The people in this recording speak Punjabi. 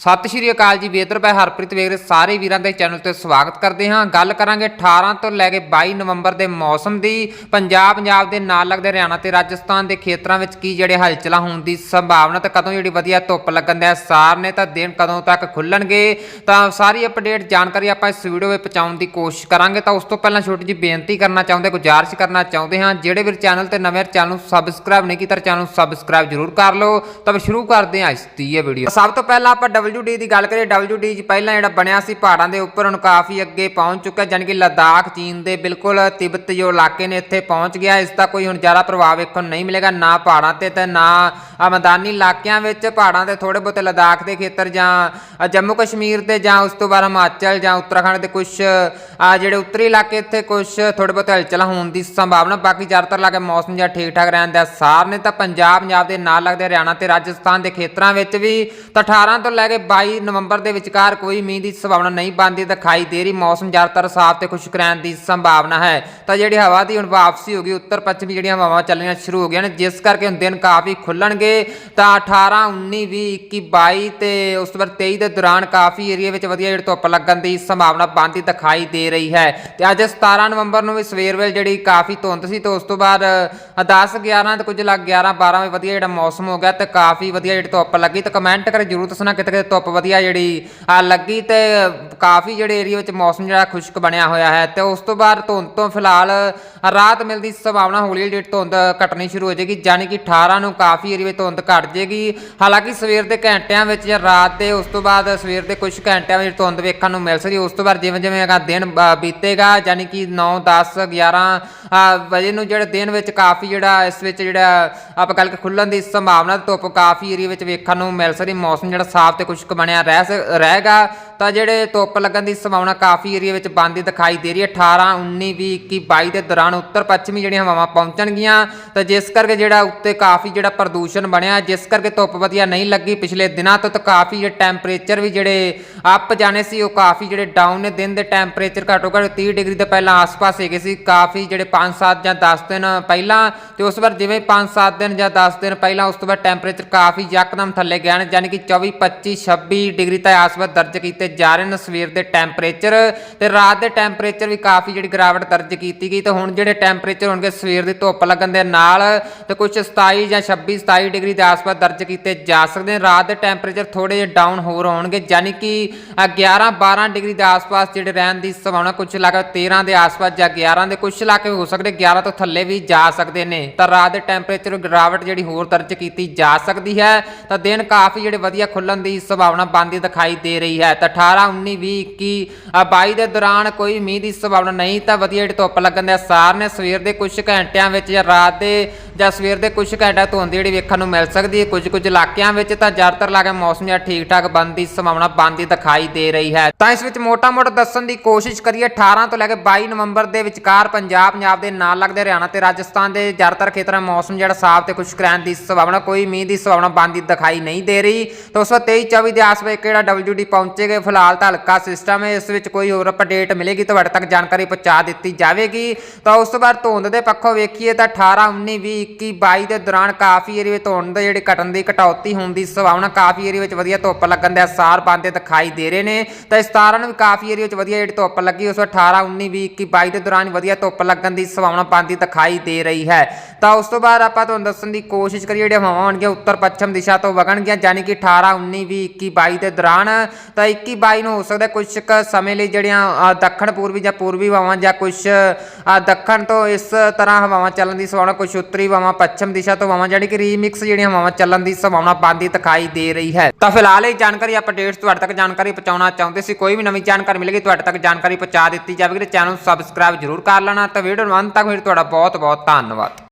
ਸਤਿ ਸ਼੍ਰੀ ਅਕਾਲ ਜੀ ਬੇਦਰ ਭਾਈ ਹਰਪ੍ਰੀਤ। ਵੇਗ ਰਹੇ ਸਾਰੇ ਵੀਰਾਂ ਦੇ ਚੈਨਲ ਤੇ ਸਵਾਗਤ ਕਰਦੇ ਹਾਂ। ਗੱਲ ਕਰਾਂਗੇ 18 ਤੋਂ ਲੈ ਕੇ 22 ਨਵੰਬਰ ਦੇ ਮੌਸਮ ਦੀ। ਪੰਜਾਬ ਪੰਜਾਬ ਦੇ ਨਾਲ ਲੱਗਦੇ ਹਰਿਆਣਾ ਤੇ ਰਾਜਸਥਾਨ ਦੇ ਖੇਤਰਾਂ ਵਿੱਚ ਕੀ ਜਿਹੜੇ ਹਲਚਲਾਂ ਹੋਣ ਦੀ ਸੰਭਾਵਨਾ ਤੇ ਕਦੋਂ ਜਿਹੜੀ ਵਧੀਆ ਧੁੱਪ ਲੱਗਣ ਦੇ ਆਸਾਰ ਨੇ, ਤਾਂ ਦਿਨ ਕਦੋਂ ਤੱਕ ਖੁੱਲਣਗੇ? ਤਾਂ ਸਾਰੀ ਅਪਡੇਟ ਜਾਣਕਾਰੀ ਆਪਾਂ ਇਸ ਵੀਡੀਓ ਵਿੱਚ ਪਹੁੰਚਾਉਣ ਦੀ ਕੋਸ਼ਿਸ਼ ਕਰਾਂਗੇ। ਤਾਂ ਉਸ ਤੋਂ ਪਹਿਲਾਂ ਛੋਟੀ ਜਿਹੀ ਬੇਨਤੀ ਕਰਨਾ ਚਾਹੁੰਦੇ, ਗੁਜ਼ਾਰਿਸ਼ ਕਰਨਾ ਚਾਹੁੰਦੇ ਹਾਂ। ਜਿਹੜੇ ਵੀਰ ਚੈਨਲ ਤੇ ਨਵੇਂ ਚੈਨਲ ਨੂੰ ਸਬਸਕ੍ਰਾਈਬ ਨਹੀਂ ਕੀਤਾ ਚੈਨਲ ਨੂੰ ਸਬਸਕ੍ਰਾਈਬ ਜ਼ਰੂਰ ਕਰ ਲਓ। ਤਾਂ ਸ਼ੁਰੂ ਕਰਦੇ ਹਾਂ ਇਸ ਦੀ ਇਹ ਵੀਡੀਓ ਸਭ ਤੋਂ ਪਹਿਲਾਂ ਆਪਾਂ WD ਦੀ ਗੱਲ ਕਰੀਏ WD ਜੀ ਪਹਿਲਾਂ ਜਿਹੜਾ ਬਣਿਆ ਸੀ ਪਹਾੜਾਂ ਦੇ ਉੱਪਰ ਹੁਣ ਕਾਫੀ ਅੱਗੇ ਪਹੁੰਚ ਚੁੱਕਾ ਜਾਣੀ ਕਿ ਲਦਾਖ, ਚੀਨ ਦੇ ਬਿਲਕੁਲ ਤਿੱਬਤ ਜੋ ਇਲਾਕੇ ਨੇ ਇੱਥੇ ਪਹੁੰਚ ਗਿਆ। ਇਸ ਦਾ ਕੋਈ ਹੁਣ ਜ਼ਿਆਦਾ ਪ੍ਰਭਾਵ ਵੇਖਣ ਨਹੀਂ ਮਿਲੇਗਾ, ਨਾ ਪਹਾੜਾਂ ਤੇ ਤੇ ਨਾ ਆ ਮੈਦਾਨੀ ਇਲਾਕਿਆਂ ਵਿੱਚ ਪਹਾੜਾਂ ਤੇ ਥੋੜੇ ਬਹੁਤੇ ਲਦਾਖ ਦੇ ਖੇਤਰ ਜਾਂ ਜੰਮੂ ਕਸ਼ਮੀਰ ਤੇ ਜਾਂ ਉਸ ਤੋਂ ਬਾਅਦ ਹਿਮਾਚਲ ਜਾਂ ਉੱਤਰਾਖੰਡ ਦੇ ਕੁਝ ਆ ਜਿਹੜੇ ਉੱਤਰੀ ਇਲਾਕੇ ਇੱਥੇ ਕੁਝ ਥੋੜੇ ਬਹੁਤੇ ਹਲਚਲ ਹੋਣ ਦੀ ਸੰਭਾਵਨਾ, ਬਾਕੀ ਜ਼ਿਆਦਾਤਰ ਇਲਾਕੇ ਮੌਸਮ ਜਾਂ ਠੀਕ ਠਾਕ ਰਹਿਣ ਦਾ ਸਾਰ ਨੇ ਤਾਂ ਪੰਜਾਬ ਪੰਜਾਬ ਦੇ ਨਾਲ ਲੱਗਦੇ ਹਰਿਆਣਾ ਤੇ ਰਾਜਸਥਾਨ ਦੇ ਖੇਤਰਾਂ ਵਿੱਚ ਵੀ ਤਾਂ 18 ਤੋਂ ਲੈ ਕੇ 22 ਨਵੰਬਰ ਦੇ ਵਿਚਕਾਰ ਕੋਈ ਮੀਂਹ ਦੀ ਸੰਭਾਵਨਾ ਨਹੀਂ ਬਣਦੀ ਦਿਖਾਈ ਦੇ ਰਹੀ। ਮੌਸਮ ਜ਼ਿਆਦਾਤਰ ਸਾਫ਼ ਤੇ ਖੁਸ਼ਕ ਰਹਿਣ ਦੀ ਸੰਭਾਵਨਾ ਹੈ। ਤਾਂ ਜਿਹੜੀ ਹਵਾ ਦੀ ਹੁਣ ਵਾਪਸੀ ਹੋ ਗਈ ਉੱਤਰ ਪੱਛਮੀ ਜਿਹੜੀਆਂ ਹਵਾਵਾਂ ਚੱਲਣੀਆਂ ਸ਼ੁਰੂ ਹੋ ਗਈਆਂ ਨੇ, ਜਿਸ ਕਰਕੇ ਹੁਣ ਦਿਨ ਕਾਫੀ ਖੁੱਲਣਗੇ। ਤਾਂ 18 19 20 21 22 ਤੇ ਉਸ ਤੋਂ ਬਾਅਦ 23 ਦੇ ਦੌਰਾਨ ਕਾਫੀ ਏਰੀਆ ਵਿੱਚ ਵਧੀਆ ਜਿਹੜੀ ਧੁੱਪ ਲੱਗਣ ਦੀ ਸੰਭਾਵਨਾ ਬਣਦੀ ਦਿਖਾਈ ਦੇ ਰਹੀ ਹੈ। ਤੇ ਅੱਜ 17 ਨਵੰਬਰ ਨੂੰ ਵੀ ਸਵੇਰ ਵੇਲੇ ਜਿਹੜੀ ਕਾਫੀ ਧੁੰਦ ਸੀ ਤੇ ਉਸ ਤੋਂ ਬਾਅਦ 10 11 ਤੇ ਕੁਝ ਲੱਗ 11 12 ਵਜੇ ਵਧੀਆ ਜਿਹੜਾ ਮੌਸਮ ਹੋ ਗਿਆ ਤੇ ਕਾਫੀ ਵਧੀਆ ਜਿਹੜੀ ਧੁੱਪ ਲੱਗੀ ਤੇ ਕਮੈਂਟ ਕਰੇ ਜਰੂਰ ਦੱਸਣਾ ਕਿਤੇ ਕਿਤੇ ਧੁੱਪ ਵਧੀਆ ਜਿਹੜੀ ਆ ਲੱਗੀ ਤੇ ਕਾਫੀ ਜਿਹੜੇ ਏਰੀਆ ਵਿੱਚ ਮੌਸਮ ਜਿਹੜਾ ਖੁਸ਼ਕ ਬਣਿਆ ਹੋਇਆ ਹੈ। ਤੇ ਉਸ ਤੋਂ ਬਾਅਦ ਧੁੰਦ ਤੋਂ ਫਿਲਹਾਲ ਰਾਤ ਮਿਲਦੀ ਸੰਭਾਵਨਾ ਹੌਲੀ ਹੌਲੀ ਜਿਹੜੀ ਧੁੰਦ ਘਟਣੀ ਸ਼ੁਰੂ ਹੋ ਜਾਏਗੀ ਜਾਨੀ ਕਿ 18 ਨੂੰ ਕਾਫੀ ਏਰੀਆ ਵਿੱਚ ਧੁੰਦ ਘਟ ਜਾਏਗੀ ਹਾਲਾਂਕਿ ਸਵੇਰ ਦੇ ਘੰਟਿਆਂ ਵਿੱਚ ਜਾਂ ਰਾਤ ਦੇ, ਉਸ ਤੋਂ ਬਾਅਦ ਸਵੇਰ ਦੇ ਕੁਝ ਘੰਟਿਆਂ ਵਿੱਚ ਧੁੰਦ ਵੇਖਣ ਨੂੰ ਮਿਲ ਸਕਦੀ ਉਸ ਤੋਂ ਬਾਅਦ ਜਿਵੇਂ ਜਿਵੇਂ ਅਗਾ ਦਿਨ ਬੀਤੇਗਾ ਜਾਨੀ ਕਿ 9 10 11 ਵਜੇ ਨੂੰ ਜਿਹੜਾ ਦਿਨ ਵਿੱਚ ਕਾਫੀ ਜਿਹੜਾ, ਇਸ ਵਿੱਚ ਜਿਹੜਾ ਆਪਾਂ ਗੱਲ ਖੁੱਲਣ ਦੀ ਸੰਭਾਵਨਾ ਧੁੱਪ ਕਾਫੀ ਏਰੀਆ ਵਿੱਚ ਵੇਖਣ ਨੂੰ ਮਿਲ ਸਕਦੀ ਮੌਸਮ ਜਿਹੜਾ ਸਾਫ਼ ਤੇ ਖੁਸ਼ਕ ਬਣਿਆ ਰਹਿ ਸ- ਰਹੇਗਾ। ਤਾਂ ਜਿਹੜੇ ਧੁੱਪ ਲੱਗਣ ਦੀ ਸੰਭਾਵਨਾ ਕਾਫੀ ਏਰੀਆ ਵਿੱਚ ਬੰਦੀ ਦਿਖਾਈ ਦੇ ਰਹੀ ਹੈ। 18 19 20 21 22 ਦੇ ਦੌਰਾਨ ਉੱਤਰ ਪੱਛਮੀ ਜਿਹੜੀਆਂ ਹਵਾਵਾਂ ਪਹੁੰਚਣਗੀਆਂ। ਤਾਂ ਜਿਸ ਕਰਕੇ ਜਿਹੜਾ ਉੱਤੇ ਕਾਫੀ ਜਿਹੜਾ ਪ੍ਰਦੂਸ਼ਣ ਬਣਿਆ, ਜਿਸ ਕਰਕੇ ਧੁੱਪ ਵਧੀਆ ਨਹੀਂ ਲੱਗੀ। ਪਿਛਲੇ ਦਿਨਾਂ ਤੋਂ ਤਾਂ ਕਾਫੀ ਜਿਹੜੇ ਟੈਂਪਰੇਚਰ ਵੀ ਜਿਹੜੇ ਅਪ ਜਾਣੇ ਸੀ, ਉਹ ਕਾਫੀ ਜਿਹੜੇ ਡਾਊਨ ਨੇ। ਦਿਨ ਦੇ ਟੈਂਪਰੇਚਰ ਘੱਟੋ ਘੱਟ 30 ਡਿਗਰੀ ਦੇ ਪਹਿਲਾਂ ਆਸ-ਪਾਸ ਹੈਗੇ ਸੀ। ਕਾਫੀ ਜਿਹੜੇ 5-7 ਜਾਂ 10 ਦਿਨ ਪਹਿਲਾਂ ਤੇ ਉਸ ਵਾਰ ਜਿਵੇਂ 5-7 ਦਿਨ ਜਾਂ 10 ਦਿਨ ਪਹਿਲਾਂ ਉਸ ਤੋਂ ਬਾਅਦ ਟੈਂਪਰੇਚਰ ਕਾਫੀ ਯਕਦਮ ਥੱਲੇ ਗਿਆ ਨੇ। ਯਾਨੀ ਕਿ 24 25 26 ਡਿਗਰੀ ਤੱਕ ਆਸ-ਪਾਸ ਦਰਜ ਕੀਤੇ ਜਾ ਰਹੇ ਨੇ ਸਵੇਰ ਦੇ ਟੈਂਪਰੇਚਰ ਤੇ ਰਾਤ ਦੇ ਟੈਂਪਰੇਚਰ ਵੀ ਕਾਫੀ ਜਿਹੜੀ ਗਿਰਾਵਟ ਦਰਜ ਕੀਤੀ ਗਈ ਤੇ ਹੁਣ ਜਿਹੜੇ ਟੈਂਪਰੇਚਰ ਹੋਣਗੇ ਸਵੇਰ ਦੀ ਧੁੱਪ ਲੱਗਣ ਦੇ ਨਾਲ ਤੇ ਕੁਝ 27 ਜਾਂ 26 27 ਡਿਗਰੀ ਦੇ ਆਸ-ਪਾਸ ਦਰਜ ਕੀਤੇ ਜਾ ਸਕਦੇ ਨੇ। ਰਾਤ ਦੇ ਟੈਂਪਰੇਚਰ ਥੋੜੇ ਜਿਹਾ ਡਾਊਨ ਹੋਰ ਹੋਣਗੇ ਯਾਨੀ ਕਿ ਅ, 11 12 ਡਿਗਰੀ ਦੇ ਆਸ-ਪਾਸ ਜਿਹੜੇ ਰਹਿਣ ਦੀ ਸੰਭਾਵਨਾ ਕੁਝ ਇਲਾਕੇ 13 ਦੇ ਆਸ-ਪਾਸ ਜਾਂ 11 ਦੇ ਕੁਝ ਇਲਾਕੇ ਹੋ ਸਕਦੇ 11 ਤੋਂ ਥੱਲੇ ਵੀ ਜਾ ਸਕਦੇ ਨੇ। ਤਾਂ ਰਾਤ ਦੇ ਟੈਂਪਰੇਚਰ ਗਿਰਾਵਟ ਜਿਹੜੀ ਹੋਰ ਦਰਜ ਕੀਤੀ ਜਾ ਸਕਦੀ ਹੈ। ਤਾਂ ਦਿਨ ਕਾਫੀ ਜਿਹੜੇ ਵਧੀਆ ਖੁੱਲਣ ਦੀ ਸੰਭਾਵਨਾ ਬਣਦੀ ਦਿਖਾਈ ਦੇ ਰਹੀ ਹੈ। ਤਾਂ 18 19 20 21 ਅ, 22 ਦੇ ਦੌਰਾਨ ਕੋਈ ਮੀਂਹ ਦੀ ਸੰਭਾਵਨਾ ਨਹੀਂ ਤਾਂ ਵਧੀਆ ਜਿਹੜੀ ਧੁੱਪ ਲੱਗਣ ਦੇ ਆਸਾਰ ਨੇ ਸਵੇਰ ਦੇ ਕੁਝ ਘੰਟਿਆਂ ਵਿੱਚ ਜਾਂ ਰਾਤ ਦੇ ਜਾਂ ਸਵੇਰ ਦੇ ਕੁਝ ਘੰਟਾ ਧੁੰਦ ਜਿਹੜੀ ਵੇਖਣ ਨੂੰ ਮਿਲ ਸਕਦੀ ਹੈ। ਕੁਝ ਕੁਝ ਇਲਾਕਿਆਂ ਵਿੱਚ ਤਾਂ ਜ਼ਿਆਦਾਤਰ ਇਲਾਕੇ ਮੌਸਮ ਜਿਹੜਾ ਠੀਕ ਠਾਕ ਬਣਨ ਦੀ ਸੰਭਾਵਨਾ ਬਣਦੀ ਦਿਖਾਈ ਦੇ ਰਹੀ ਹੈ। ਤਾਂ ਇਸ ਵਿੱਚ ਮੋਟਾ-ਮੋਟਾ ਦੱਸਣ ਦੀ ਕੋਸ਼ਿਸ਼ ਕਰੀਏ 18 ਤੋਂ ਲੈ ਕੇ 22 ਨਵੰਬਰ ਦੇ ਵਿਚਕਾਰ ਪੰਜਾਬ ਪੰਜਾਬ ਦੇ ਨਾਲ ਲੱਗਦੇ ਹਰਿਆਣਾ ਤੇ ਰਾਜਸਥਾਨ ਦੇ ਜ਼ਿਆਦਾਤਰ ਖੇਤਰਾਂ ਮੌਸਮ ਜਿਹੜਾ ਸਾਫ਼ ਤੇ ਖੁਸ਼ਕ ਰਹਿਣ ਦੀ ਸੰਭਾਵਨਾ ਕੋਈ ਮੀਂਹ ਦੀ ਸੰਭਾਵਨਾ ਬਣਦੀ ਦਿਖਾਈ ਨਹੀਂ ਦੇ ਰਹੀ। ਤਾਂ ਉਸ ਵਕਤ 23 24 ਦੇ ਆਸ-ਪਾਸ ਕਿਹੜਾ WD ਪਹੁੰਚੇਗਾ ਫਿਲਹਾਲ ਤਾਂ ਹਲਕਾ ਸਿਸਟਮ ਹੈ, ਇਸ ਵਿੱਚ ਕੋਈ ਹੋਰ ਅਪਡੇਟ ਮਿਲੇਗੀ, ਤੁਹਾਡੇ ਤੱਕ ਜਾਣਕਾਰੀ ਪਹੁੰਚਾ ਦਿੱਤੀ ਜਾਵੇਗੀ। ਤਾਂ ਉਸ ਤੋਂ ਬਾਅਦ ਧੁੰਦ ਦੇ ਪੱਖੋਂ ਵੇਖੀਏ ਤਾਂ 18 19 20 21 22 ਦੇ ਦੌਰਾਨ ਕਾਫੀ ਏਰੀਏ ਵਿੱਚ ਧੁੰਦ ਦੇ ਜਿਹੜੇ ਘਟਣ ਦੀ ਕਟੌਤੀ ਹੋਣ ਦੀ ਸੰਭਾਵਨਾ ਕਾਫੀ ਏਰੀਏ ਵਿੱਚ ਵਧੀਆ ਧੁੱਪ ਲੱਗਣ ਦੇ ਅਸਾਰ ਬਣਦੇ ਦਿਖਾਈ ਦੇ ਰਹੇ ਨੇ। ਤਾਂ ਇਸ ਤਾਰਨ ਵੀ ਕਾਫੀ ਏਰੀਏ ਵਿੱਚ ਵਧੀਆ ਜਿਹੜੀ ਧੁੱਪ ਲੱਗੀ, ਉਸ 18 19 20 21 22 ਦੇ ਦੌਰਾਨ ਵਧੀਆ ਧੁੱਪ ਲੱਗਣ ਦੀ ਸੰਭਾਵਨਾ ਬਣਦੀ ਦਿਖਾਈ ਦੇ ਰਹੀ ਹੈ। ਤਾਂ ਉਸ ਤੋਂ ਬਾਅਦ ਆਪਾਂ ਤੁਹਾਨੂੰ ਦੱਸਣ ਦੀ ਕੋਸ਼ਿਸ਼ ਕਰੀਏ, ਜਿਹੜੀਆਂ ਹਵਾਵਾਂ ਹੋਣਗੀਆਂ ਉੱਤਰ ਪੱਛਮ ਦਿਸ਼ਾ ਤੋਂ ਵਗਣਗੀਆਂ, ਯਾਨੀ ਕਿ 18 19 20 21 22 ਦੇ ਦੌਰਾਨ। ਤਾਂ 21 22 ਨੂੰ ਹੋ ਸਕਦਾ ਕੁਝ ਕੁ ਸਮੇਂ ਲਈ ਜਿਹੜੀਆਂ ਦੱਖਣ ਪੂਰਬੀ ਜਾਂ ਪੂਰਬੀ ਹਵਾਵਾਂ ਜਾਂ ਕੁਝ ਅ, ਦੱਖਣ ਤੋਂ ਇਸ ਤਰ੍ਹਾਂ ਹਵਾਵਾਂ ਚੱਲਣ ਦੀ ਸੰਭਾਵਨਾ ਕੁਝ ਉੱਤਰੀ ਹਵਾਵਾਂ ਪੱਛਮ ਦਿਸ਼ਾ ਤੋਂ ਹਵਾਵਾਂ ਜਿਹੜੀ ਕਿ ਰੀਮਿਕਸ ਜਿਹੜੀਆਂ ਹਵਾਵਾਂ ਚੱਲਣ ਦੀ ਸੰਭਾਵਨਾ ਬਣਦੀ ਦਿਖਾਈ ਦੇ ਰਹੀ ਹੈ। ਤਾਂ ਫਿਲਹਾਲ ਇਹ ਜਾਣਕਾਰੀ ਅਪਡੇਟਸ ਤੁਹਾਡੇ ਤੱਕ ਜਾਣਕਾਰੀ ਪਹੁੰਚਾਉਣਾ ਚਾਹੁੰਦੇ ਸੀ। ਕੋਈ ਵੀ ਨਵੀਂ ਜਾਣਕਾਰੀ ਮਿਲੇਗੀ ਤੁਹਾਡੇ ਤੱਕ ਜਾਣਕਾਰੀ ਪਹੁੰਚਾ ਦਿੱਤੀ ਜਾਵੇਗੀ ਤੇ ਚੈਨਲ ਨੂੰ ਸਬਸਕ੍ਰਾਈਬ ਜ਼ਰੂਰ ਕਰ ਲੈਣਾ। ਤਾਂ ਵੀਡੀਓ ਨੂੰ ਅੰਤ ਤੱਕ ਫਿਰ ਤੁਹਾਡਾ ਬਹੁਤ ਬਹੁਤ ਧੰਨਵਾਦ।